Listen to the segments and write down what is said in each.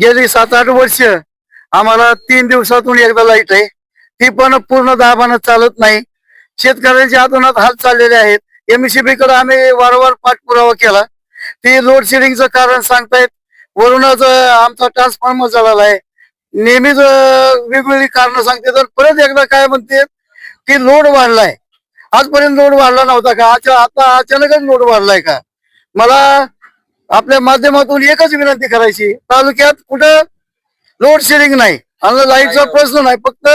गेली सात आठ वर्ष. आम्हाला तीन दिवसातून एकदा लाइट आहे. ती पण पूर्ण दाबानं चालत नाही. शेतकऱ्यांच्या अतोनात हाल चाललेले आहेत. एमसीबी कडे आम्ही वारंवार पाठपुरावा केला. ती लोड शेडिंगचं कारण सांगतायत. वरूनच आमचा ट्रान्सफॉर्मर झालेला आहे. नेहमीच वेगवेगळी कारण सांगते. तर परत एकदा काय म्हणते की लोड वाढलाय. आजपर्यंत लोड वाढला नव्हता का? आता अचानकच लोड वाढलाय का? मला आपल्या माध्यमातून एकच विनंती करायची तालुक्यात कुठं लोड शेडिंग नाही. आणि लाईटचा प्रश्न नाही फक्त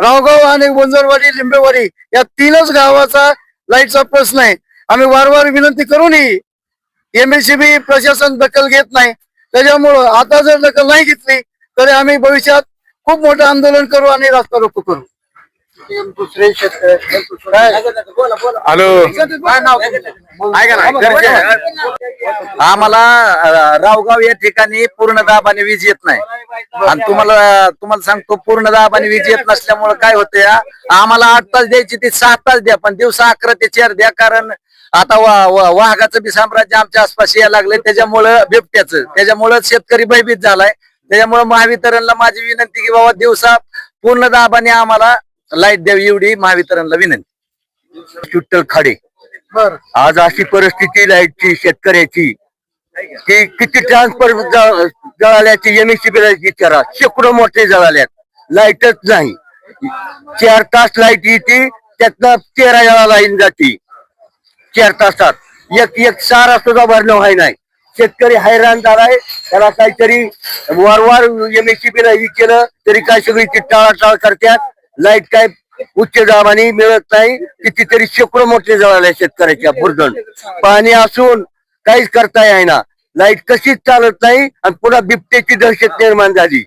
रावगाव आणि वंजरवाडी लिंबेवाडी या तीनच गावाचा लाईटचा प्रश्न आहे. आम्ही वारंवार विनंती करूनही एमएससीबी प्रशासन दखल घेत नाही. त्याच्यामुळं आता जर दखल नाही घेतली तरी आम्ही भविष्यात खूप मोठं आंदोलन करू आणि रास्ता रोको करू. दुसरे हॅलो. ऐका ना घरचे आम्हाला अं, रावगाव या ठिकाणी पूर्ण दाबाने वीज येत नाही. आणि तुम्हाला तुम्हाला सांगतो पूर्ण दाबाने वीज येत नसल्यामुळे काय होतं या आम्हाला आठ तास द्यायची ती सहा तास द्या पण दिवसा अकरा ते चार द्या कारण आता वा- वा- वाघाचं बी साम्राज्य आमच्या आसपास यायला लागलंय. त्याच्यामुळं बिबट्याचं त्याच्यामुळं शेतकरी भयभीत झालाय. त्याच्यामुळे महावितरणला माझी विनंती की बाबा दिवसा पूर्ण दाबाने आम्हाला लाइट द्यावी एवढी महावितरणला विनंती. विठ्ठल खाडे. बर. आज अशी परिस्थिती लाईटची शेतकऱ्याची की किती ट्रान्सफर जळाल्याची एमएससी विचारा. शेकडो मोठे जळाल्यात. लाईटच नाही. चार तास लाइट येते त्यातनं तेरा वेळा लाईन जाते. चार तासात. एक एक सारा सुद्धा भरणं व्हाय नाही. शेतकरी हैराण झालाय. त्याला काहीतरी वारंवार एमएससी हे केलं तरी काय सगळी ती टाळाटाळ करतात लाइट काय उच्च दाबाने मिळत नाही कितीतरी शेकडो मोठे जळाले शेतकऱ्याच्या बुरदण पाणी असून काहीच करता येईना लाइट कशीच चालत नाही आणि पुन्हा बिबट्याची दहशत निर्माण झाली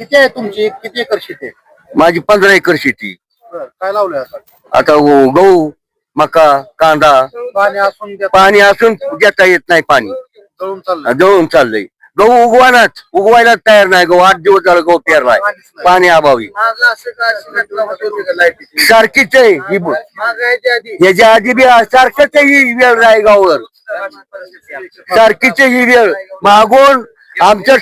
किती आहे तुमची किती एकर शेती आहे माझी पंधरा एकर शेती बरं, काय लावलंय आता आता गहू मका कांदा पाणी असून त्या पाणी असून घेता येत नाही पाणी चाललंय जळून चाललंय गहू उगवानाच उगवायला तयार नाही गहू आठ दिवस झालं गहू पेरलाय पाणी अभावी? सारखीच आहे ही याच्या आधी बी सारखंच आहे ही वेळ रायगाववर. सारखीच ही वेळ. मागून आमचं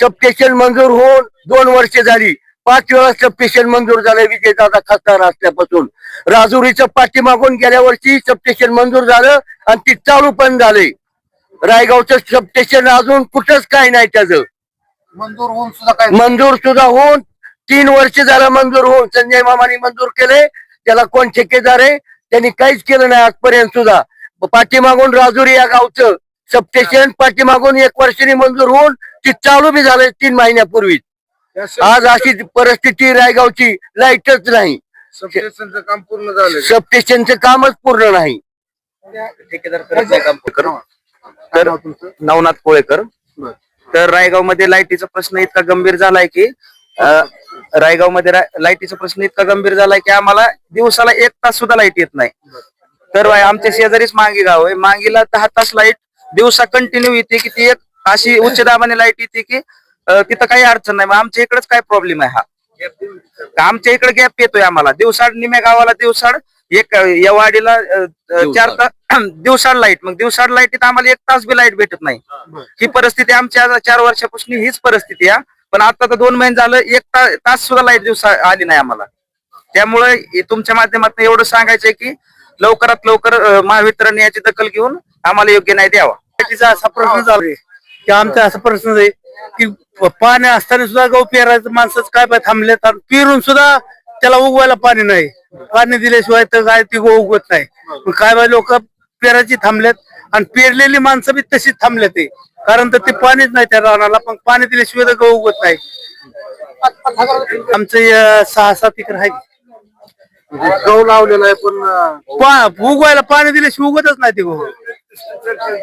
सबस्टेशन मंजूर होऊन दोन वर्ष झाली. पाच वेळा सबस्टेशन मंजूर झालं विजयदादा खासदार असल्यापासून. राजुरीचं पाठीमागून गेल्या वर्षी सबस्टेशन मंजूर झालं आणि ती चालू पण झाले. रायगावचं सबस्टेशन अजून कुठंच काय नाही त्याचं. मंजूर होऊन सुद्धा काय मंजूर सुद्धा होऊन तीन वर्ष झालं मंजूर होऊन संजय मामाने मंजूर केले. त्याला कोण ठेकेदार आहे? त्यांनी काहीच केलं नाही आजपर्यंत सुद्धा. पाठीमागून राजुरी या गावचं सबस्टेशन पाठीमागून एक वर्षाने मंजूर होऊन ती चालू बी झालंय तीन महिन्यापूर्वी. आज अशी परिस्थिती रायगावची लाईटच नाही. सबस्टेशनचं काम पूर्ण झालं सबस्टेशनचं कामच पूर्ण नाही. तर नवनाथ कोळेकर. तर रायगावमध्ये लाईटीचा प्रश्न इतका गंभीर झालाय की रायगावमध्ये लाईटीचा प्रश्न इतका गंभीर झालाय की आम्हाला दिवसाला एक तास सुद्धा लाइट येत नाही. तर बाय आमच्या शेजारीच मांगी गाव आहे. मांगीला दहा तास लाइट दिवसा कंटिन्यू येते की ती एक अशी उच्च दाबाने लाइट येते की अं, तिथं काही अडचण नाही. मग आमच्या इकडेच काय प्रॉब्लेम आहे हा? आमच्या इकडे गॅप येतोय आम्हाला. दिवसाड निम्या गावाला दिवसाड एक या वाडीला चार तास दिवसाड लाइट. मग दिवसाड लाईटीत आम्हाला एक तास बी लाइट भेटत नाही. ही परिस्थिती आमच्या चार वर्षापासून हीच परिस्थिती आहे. पण आता तर दोन महिने झालं एक ता- तास सुद्धा लाइट दिवसा आली नाही आम्हाला. त्यामुळे हे तुमच्या माध्यमातून एवढं सांगायचंय की लवकरात लवकर महावितरण याची दखल घेऊन आम्हाला योग्य न्याय द्यावा. लाईटीचा असा प्रश्न चालू आहे की आमचा असा प्रश्न आहे की पाणी असताना सुद्धा गहू पेरायचं माणसंच काय आणि पेरून सुद्धा त्याला उगवायला पाणी नाही. पाणी दिल्याशिवाय तर काय ती गहू उगवत नाही. काय बाय लोक पेरायची थांबलेत आणि पेरलेली माणसं बी तशीच थांबले ते कारण तर ते पाणीच नाही त्या रानाला पण पाणी दिल्याशिवाय तर गहू उगवत नाही. आमचं सहा सात एकर आहे. गहू लावलेला आहे पण पा- उगवायला पाणी दिल्याशिवाय उगतच नाही ते गहू.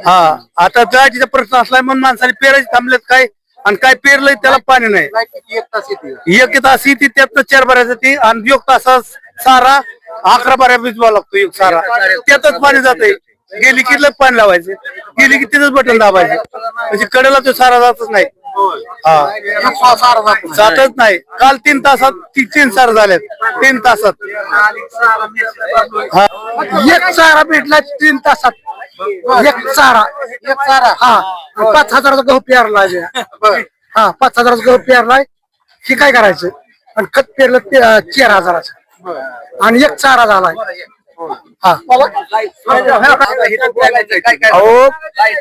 हा आता जायचा प्रश्न असलाय म्हणून माणसाने पेरायचे थांबलेत काय? आणि काय पेरलंय त्याला पाणी नाही. एक तास येते. एक तास येते त्यातनं चार बऱ्याच येते आणि एक तासा सारा अकरा बाऱ्या भिजवा लागतो एक सारा. त्यातच पाणी जाते गेली की लग पाणी लावायचं. गेली की तिथंच बटन दाबायचं. म्हणजे कडेला तो सारा जातच नाही. हा. जातच नाही. काल तीन तासात ती- तीन सार झाल्यात. तीन तासात. हा. एक सारा भेटला तीन तासात. एक चारा एक चारा. हा. पाच हजाराचा गहू पेरलाय हा पाच हजाराचा गहू पेरलाय हे काय करायचं? आणि खत पेरलं ते अं, चार हजाराचं. आणि एक चारा झालाय. हा. अहो.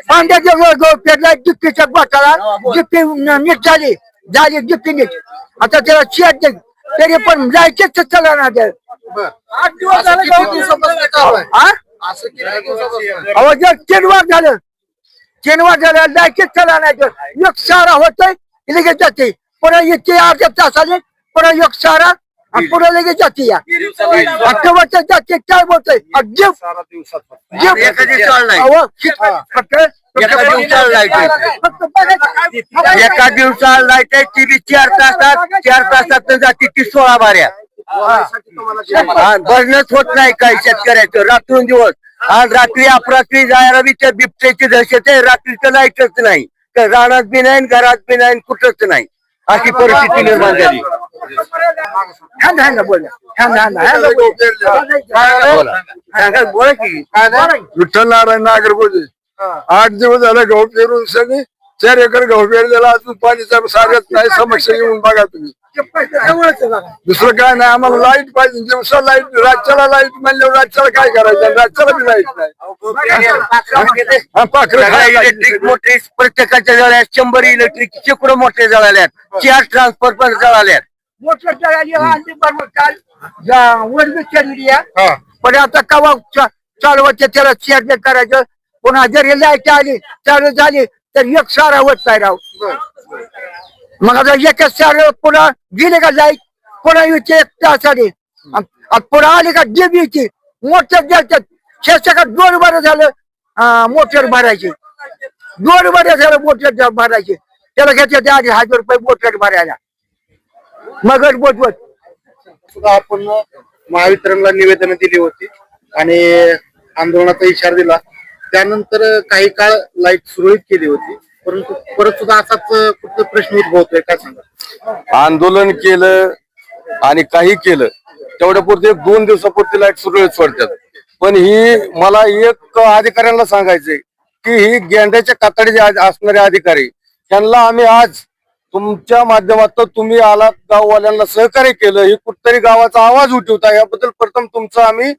पांड्याच्या गहू पेरलाय जिप्पीच्या बोटाला जिप्पी नीट झाली. झाली जिप्पी नीट. आता त्याला शेत दे तरी पण जायचेच चला ना ते आठ दिवस झाले गहू दिवसापासून चालू आहे. हा? अहो जर चेनवार झालं चेनवार झालं जायचेच चला नाही एक सारा होतोय लगेच जाते. पुन्हा येते अर्ध्या तासाने पुन्हा एक सारा पुन्हा लगेच जाते या. आठवड्याच्या जाते काय बोलतोय. अहो, शिक- फक्त एका दिवसाला बघायचं. एका दिवसाला आहे ती बी चार तासात चार तासात जाते ती सोळा बाऱ्या. भरणंच होत नाही काही शेतकऱ्याचं. रात्रून दिवस आज रात्री अपरात्री जायला बी त्या बिबट्याची दहशत आहे रात्रीचं लाईटच नाही. तर रानात बी नाही घरात बी नाही कुठंच नाही. अशी परिस्थिती निर्माण झाली. ह्यांना- ह्यांना बोला. ह्यांना- ह्यांना- ह्यांना बोला. बोला. सांगा, बोला की. विठ्ठल नारायण नागरगोजे आठ दिवस झाले गहू पेरून सगळे. चार एकर गहू पेरलेला अजून पाणीचा सागत नाही समस्या येऊन बघा तुम्ही. दुसरं काय नाही आम्हाला लाइट पाहिजे. दिवसा लाइट रातच्याला लाइट म्हणल्यावर रातच्याला काय करायचं? रातच्याला बी लाइट नाही पाखरं इलेक्ट्रिक मोटरी प्रत्येकाच्या जळाल्यात. शंभर इलेक्ट्रिक शेकडो मोठे जळाल्यात? चार ट्रान्सफर पण जळाल्यात. मोटर जळाली. पण आता कवा चालवायचं त्याला शेअर करायचं? पुन्हा जर लाइट आली चालू झाली तर एक सारा होत नाही राव मग आता एकच चार पुन्हा गेले का जाईल पुन्हा येते एक तास आली आणि पुन्हा आली का डीबीची मोटर द्यायचं. शेषकात दोन बरं झालं अं, मोटर भरायची. दोन बरं झालं मोटर भरायची. त्याला घ्यायचे ते आधी हजार रुपये मोटर भरायला. मगच बोटवत सुद्धा आपण महावितरणला निवेदन दिली होती आणि आंदोलनाचा इशारा दिला. त्यानंतर काही काळ लाइट सुरळीत केली होती. परंतु परत सुद्धा असाच कुठला प्रश्न उद्भवतोय काय सांगा? आंदोलन केलं आणि काही केलं तेवढ्या पुरते दोन दिवसापुरती लाइट सुरळीत सोडतात. पण ही मला एक अधिकाऱ्यांना सांगायचंय की ही गेंड्याच्या कातडीचे असणारे अधिकारी त्यांना आम्ही आज तुमच्या माध्यमातून तुम्ही आलात गाववाल्यांना सहकार्य केलं ही कुठतरी गावाचा आवाज उठवता याबद्दल प्रथम तुमचं आम्ही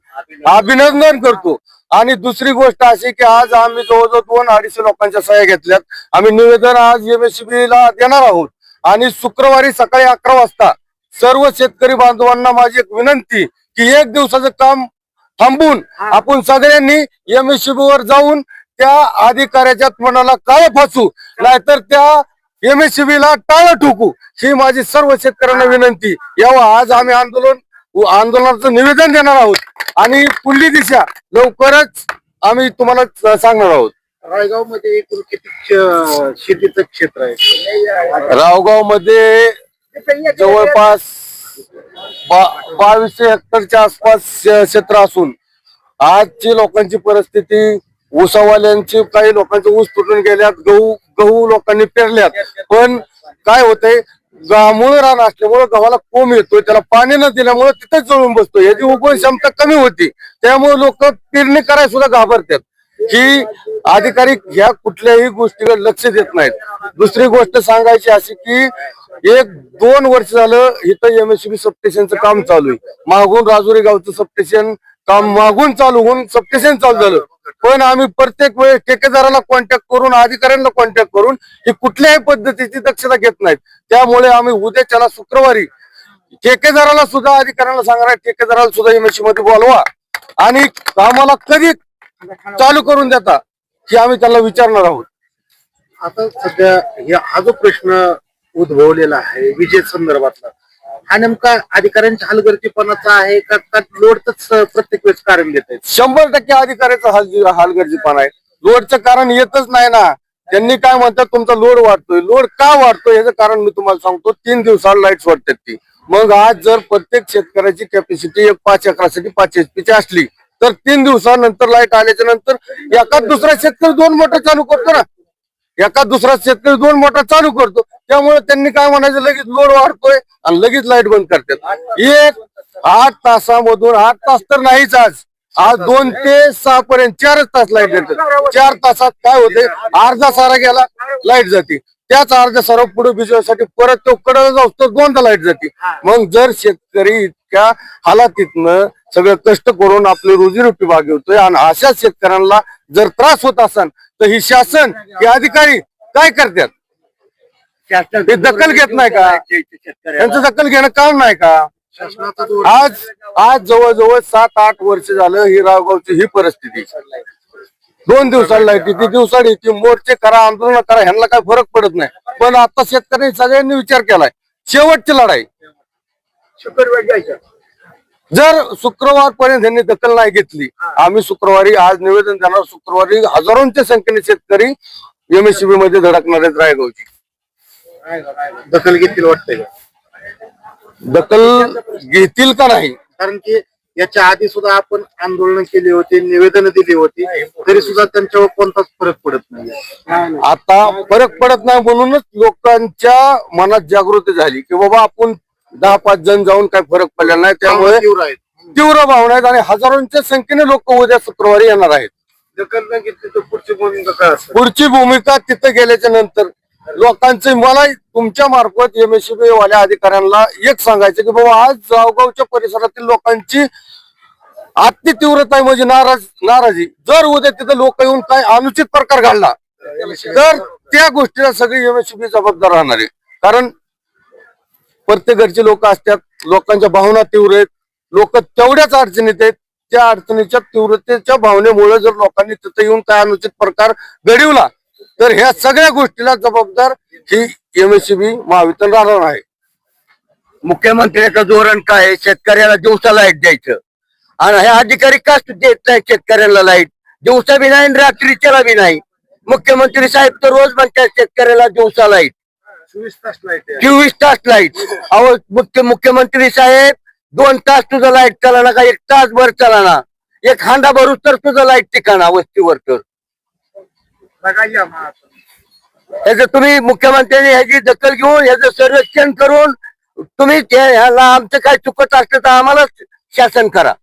अभिनंदन करतो. आणि दुसरी गोष्ट अशी की आज आम्ही जवळजवळ दोन अडीचशे लोकांच्या सह्या घेतल्यात. आम्ही निवेदन आज एमएससीबी ला देणार आहोत. आणि शुक्रवारी सकाळी अकरा वाजता सर्व शेतकरी बांधवांना माझी एक विनंती की एक दिवसाचं काम थांबून आपण सगळ्यांनी एमएससीबी वर जाऊन त्या अधिकाऱ्याच्या मनाला काय फासू. नाहीतर त्या एमएससीबी ला टाळं ठोकू. ही माझी सर्व शेतकऱ्यांना विनंती. यावं आज आम्ही आंदोलन आंदोलनाचं निवेदन देणार आहोत. आणि पुढली दिशा लवकरच आम्ही तुम्हाला सांगणार आहोत. रायगावमध्ये एकूण किती शेतीचं क्षेत्र आहे? रावगावमध्ये जवळपास बावीसशे हेक्टरच्या आसपास क्षेत्र असून आजची लोकांची परिस्थिती ऊसावाल्यांची काही लोकांचे ऊस तुटून गेल्यात गहू गहू लोकांनी पेरल्यात. पण काय होतंय गामुळे रान असल्यामुळे गव्हाला कोंब येतोय त्याला पाणी न दिल्यामुळे तिथेच जळून बसतो याची उगवण क्षमता कमी होती. त्यामुळे लोक पेरणी करायला सुद्धा घाबरतात. की अधिकारी ह्या कुठल्याही गोष्टीकडे लक्ष देत नाहीत. दुसरी गोष्ट सांगायची अशी की एक दोन वर्ष झालं इथं एमएससीबी सबस्टेशनचं काम चालू आहे. मागून राजुरी गावचं सबस्टेशन काम मागून चालू होऊन सबस्टेशन चालू झालं. पण आम्ही प्रत्येक वेळेस ठेकेदाराला कॉन्टॅक्ट करून अधिकाऱ्यांना कॉन्टॅक्ट करून ही कुठल्याही पद्धतीची दक्षता घेत नाहीत. त्यामुळे आम्ही उद्याच्याला शुक्रवारी ठेकेदाराला सुद्धा अधिकाऱ्यांना सांगणार ठेकेदाराला सुद्धा एमएससी मध्ये बोलवा. आणि आम्हाला कधी चालू करून देता हे आम्ही त्यांना विचारणार आहोत. आता सध्या हे हा जो प्रश्न उद्भवलेला आहे विजय संदर्भातला हा नेमका अधिकाऱ्यांच्या हलगर्जीपणाचा आहे का का लोडच प्रत्येक वेळेस कारण देत आहेत? शंभर टक्के अधिकाऱ्याचा हाल हालगर्जीपणा आहे. लोडचं कारण येतच नाही ना. त्यांनी काय म्हणतात तुमचा लोड वाढतोय. लोड का वाढतोय याचं कारण मी तुम्हाला सांगतो तीन दिवसाला लाइट वाढतात ती. मग आज जर प्रत्येक शेतकऱ्याची कॅपॅसिटी एक पाच एकरासाठी पाच एचपीची ची असली तर तीन दिवसानंतर लाइट आल्याच्यानंतर एकाच दुसरा शेतकरी दोन मोटर चालू करतो ना. एका दुसरा शेतकरी दोन मोटर चालू करतो. त्यामुळे त्यांनी काय म्हणायचं लगेच लोड वाढतोय आणि लगेच लाइट बंद करतात. एक आठ तासामधून आठ तास तर नाहीच आज. आज दोन ते सहा पर्यंत चारच तास लाइट जाते चार तासात काय होते अर्धा सारा गेला लाइट जाते. त्याच अर्धा सारा पुढे भिजवण्यासाठी परत तो कडला असतो दोनदा लाइट जाते. मग जर शेतकरी इतक्या हालातीतनं सगळं कष्ट करून आपली रोजीरोटी भागवतोय आणि अशा शेतकऱ्यांना जर त्रास होत असेल तर ही शासन हे अधिकारी काय करतात? ते दखल घेत नाही का? त्यांचं दखल घेणं काम नाही का? आज आज जवळजवळ सात आठ वर्ष झालं ही रावगावची ही परिस्थिती. दोन दिवसाला येते दिवसाला येते मोर्चे करा आंदोलन करा ह्यांना काय फरक पडत नाही. पण आता शेतकऱ्यांनी सगळ्यांनी विचार केलाय शेवटची लढाई. जर शुक्रवार पर्यंत यांनी दखल नाही घेतली आम्ही शुक्रवारी आज निवेदन देणार शुक्रवारी हजारोंच्या संख्येने शेतकरी एमएससीबी मध्ये धडकणार आहेत रायगावची. दखल घेतील वाटतंय? दखल घेतील का नाही? कारण की याच्या आधी सुद्धा आपण आंदोलन केली होती निवेदन दिली होती तरी सुद्धा त्यांच्यावर कोणताच फरक पडत नाही. आता फरक पडत नाही म्हणूनच लोकांच्या मनात जागृती झाली की बाबा आपण दहा पाच जण जाऊन काय फरक पडला नाही. त्यामुळे तीव्र आहेत तीव्र भावना आहेत आणि हजारोंच्या संख्येने लोक उद्या शुक्रवारी येणार आहेत. पुढची भूमिका काय असेल? पुढची भूमिका तिथं गेल्याच्यानंतर लोकांचे मला तुमच्या मार्फत एमएससीबी वाल्या अधिकाऱ्यांना एक सांगायचं की बाबा आज गावगावच्या परिसरातील लोकांची अति तीव्रता आहे म्हणजे नाराज नाराजी. जर उद्या तिथं लोक येऊन काय अनुचित प्रकार घडला तर त्या गोष्टीला सगळी एमएससीबी जबाबदार राहणार आहे. कारण प्रत्येक घरचे लोक असतात लोकांच्या भावना तीव्र आहेत. लोक तेवढ्याच अडचणीत आहेत त्या अडचणीच्या तीव्रतेच्या भावनेमुळे जर लोकांनी तिथे येऊन काय अनुचित प्रकार घडवला तर ह्या सगळ्या गोष्टीला जबाबदार ही एमएससीबी महावितरण राहणार आहे. मुख्यमंत्र्याचं धोरण काय आहे? शेतकऱ्याला दिवसा लाइट द्यायचं. आणि हे अधिकारी का देत नाही शेतकऱ्याला लाइट? दिवसा बी नाही आणि रात्रीच्याला बी नाही. मुख्यमंत्री साहेब तर रोज म्हणतात शेतकऱ्याला दिवसा लाइट. चोवीस तास लाइट चोवीस तास लाइट अहो मुख्य मुख्यमंत्री साहेब दोन तास तुझं लाइट चालना का? एक तास भर चालना एक हांडा भरूच तर तुझं लाइट ठिकाणा वस्तीवर तर. ह्याचं तुम्ही मुख्यमंत्र्यांनी ह्याची दखल घेऊन ह्याचं संरक्षण करून तुम्ही त्या- ह्याला आमचं काय चुकत असलं तर आम्हाला शासन करा.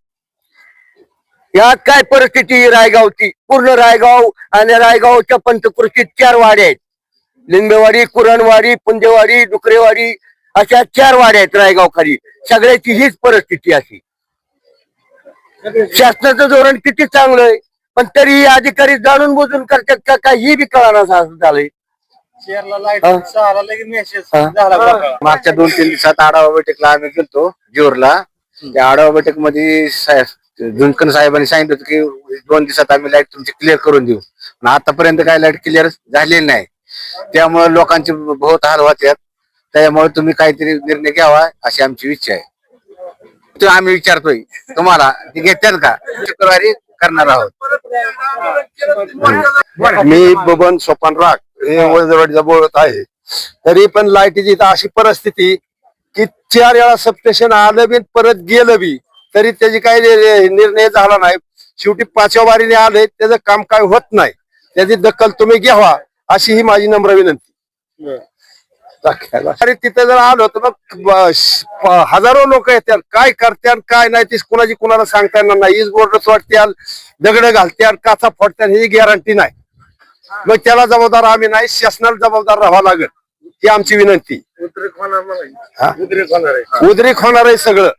यात काय परिस्थिती? आहे रायगावची पूर्ण रायगाव आणि रायगावच्या पंचकृषीत चार वाड्या आहेत. लिंबेवाडी कुरणवाडी पुंदेवाडी डुकरेवाडी अशा चार वाड्या आहेत रायगाव खाली सगळ्याची हीच परिस्थिती अशी. शासनाचं धोरण किती चांगलं आहे पण तरी अधिकारी जाणून बुजून करतात का काय ही बी कळणार झालंय? मागच्या दोन तीन दिवसात आढावा बैठकला आम्ही गेलतो जोरला. त्या आढावा बैठकमध्ये झुंजकन साहेबांनी सांगितलं होतं की दोन दिवसात आम्ही लाइट तुमची क्लिअर करून देऊ. पण आतापर्यंत काय लाइट क्लिअर झालेली नाही. त्यामुळे लोकांचे बहुत हाल होतात त्यामुळे तुम्ही काहीतरी निर्णय घ्यावा अशी आमची इच्छा आहे. ते आम्ही विचारतोय तुम्हाला ते घेतात का? शुक्रवारी करणार आहोत. मी बबन सोपान राग हे वैजवाडीचा बोलत आहे. तरी पण लाईटीची इथं अशी परिस्थिती की चार वेळा सबस्टेशन आलं बी परत गेलं बी तरी त्याची काही निर्णय झाला नाही. शेवटी पाचव्या वारीने आले त्याचं काम काय होत नाही. त्याची दखल तुम्ही घ्यावा. अशी ही माझी नम्र विनंती. अरे तिथे जर आलो तर मग हजारो लोक येतात काय करतात काय नाही ती कुणाची कुणाला सांगता येणार नाही. ईज बोर्ड वाटत्याल दगड घालत्याल काचा फोडत्याल ही गॅरंटी नाही. मग त्याला जबाबदार आम्ही नाही शासनाला जबाबदार राहावं लागेल. ही आमची विनंती? उद्रेक होणार आहे. सगळं.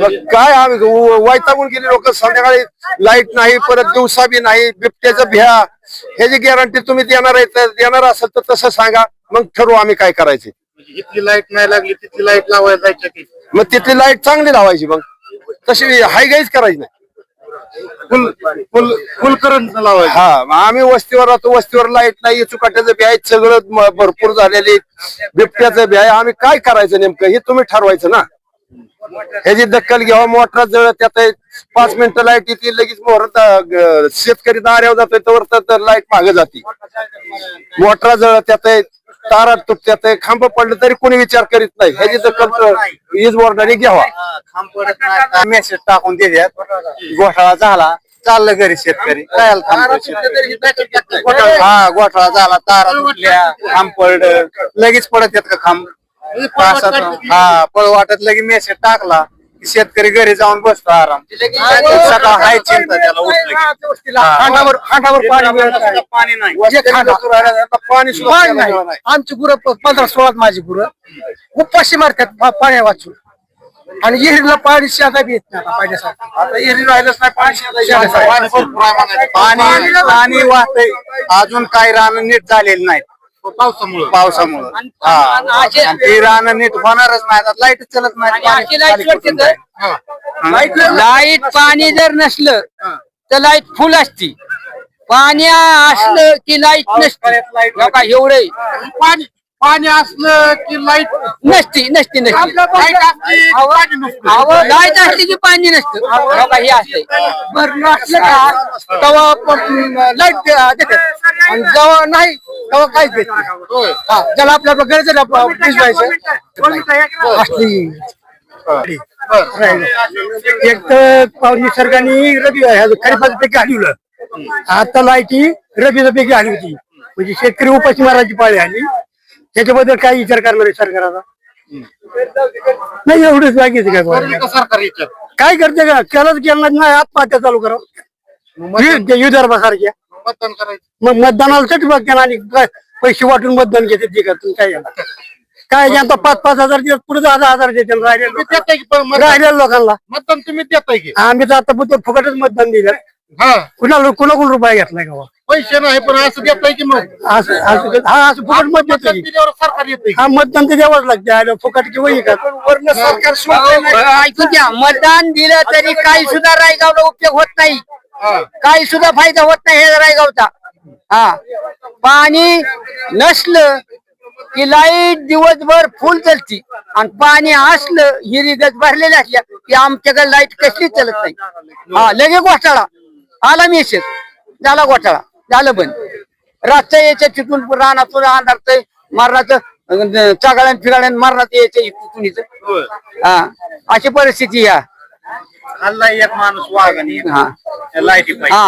मग काय आम्ही वैतागून गेली लोक संध्याकाळी लाइट नाही परत दिवसा बी नाही बिबट्याचं भ्या ह्याची गॅरंटी तुम्ही देणार आहे देणार असेल तर तसं सांगा. मग ठरवू आम्ही काय करायचे. इथली लाइट नाही लागली तिथली लाइट लावायला मग तिथली लाइट चांगली लावायची मग. तशी हाय गाईच करायची नाही. फुल फुल फुल करंट लावायचं. हा आम्ही वस्तीवर राहतो वस्तीवर लाइट नाही चुकाट्याचं बी आहे सगळं भरपूर झालेले बिबट्याचं बी आहे आम्ही काय करायचं नेमकं हे तुम्ही ठरवायचं ना. ह्याची दखल घ्यावा मोटरा जळ त्यात पाच मिनिटं लाइट येते लगेच मोहर शेतकरी दाऱ्यावर जातोय तर तर लाइट मागे जाते. मोटरा जळ त्यात तारात तारा तुटत्यात खांब पडलं तरी कोणी विचार करीत नाही. ह्याची दखल वीज बोर्डाने घ्यावा. मेसेज टाकून देतात घोटाळा झाला चाललं घरी शेतकरी. काय हा घोटाळा झाला तारा तुटल्या खांब पडलं. लगेच पडत येत का खांब? तासात हा पळ वाटत लगे मेसेज टाकला शेतकरी घरी जाऊन बसतो आराम सकाळ हाय चिंता त्याला उठलं की. हांडावर पाणी नाही. पाणी नाही नाही नाही. आमची गुरं प- पंधरा सोळा माझी गुरं उपाशी मारतात पा- पाण्या वाचून आणि विहिरीला पाणी शेता बी येत नाही आता पाण्यासाठी आता एरी राहिलंच नाही पाणी. पाणी. पाणी पाणी वाहतंय अजून काही रान नीट झालेली नाहीत पावसामुळे. पावसामुळे. हा. आणि ती रान नीट होणारच नाही. लाइट चलत नाही. अशी तर लाइट पाणी जर नसलं तर लाइट फुल असती. पाणी असलं की लाइट नसती. एवढे पाणी पाणी असलं की लाइट नसती. नसती नसती लाइट असली की पाणी नसतं. अहो लाइट असली की पाणी नसतं. हो हे बरं नसलं का? तेव्हा लाइट देतात. आणि जेव्हा नाही तेव्हा काहीच देत नाही. हा, ज्याला आपल्या आपल्या गरजेला भिजवायचं असली. राहिलं. एक तर पाव- निसर्गाने रबी खरीपाचं पीक हलवलं आता लाईटी रबीचं पीक हली होती. म्हणजे शेतकरी उपाशी मारायची पाळी आली त्याच्याबद्दल काय विचार करणार आहे सरकाराचा? नाही एवढंच बाकीच काय सरकार याच्यात काय करते का? केलंच केलं नाही आत्महत्या चालू करा. विदर्भासारख्या मतदान करायचं. मग मतदानाला साठी बघते आणि काय पैसे वाटून मतदान घेते ते का तुम्ही काय येणार? काय जनता पाच पाच हजार दिवस पुढे दहा दहा हजार देते राहिलेल्या तुम्ही लोकांना. देताय की पण मतदान? राहिलेल्या लोकांना. मतदान तुम्ही देताय की? आम्ही तर आता फुकटच मतदान दिलं. हा. कुणाला कुणाकडून रुपये घेतलाय का पैसे नाही पण असं देताय की मग? असं असं हा असं फुकट मत देतो मतदान दिल्यावर सरकार येते हा मतदान तर द्यावंच लागते आलं फुकट किंवा हे का वरनं सरकार नाही. ऐकून घ्या मतदान दिलं तरी काही सुद्धा रायगावला उपयोग होत नाही. काही सुद्धा फायदा होत नाही हे रायगावचा. हा. पाणी नसलं की लाइट दिवसभर फुल चालती आणि पाणी असलं हिरी गज भरलेल्या असल्या की आमच्याकडे लाइट कसली चालत नाही. हा लगे घोटाळा. आला मेसेज झाला घोटाळा. झालं बंद रातचं यायचं तिथून रानातून अंधारतय मरणाचं चागाळ्यान फिगाळ्यान मरणात यायचं तिथून इथं. हा. अशी परिस्थिती या हल्ला एक माणूस वाघ हा. लाईटी हा.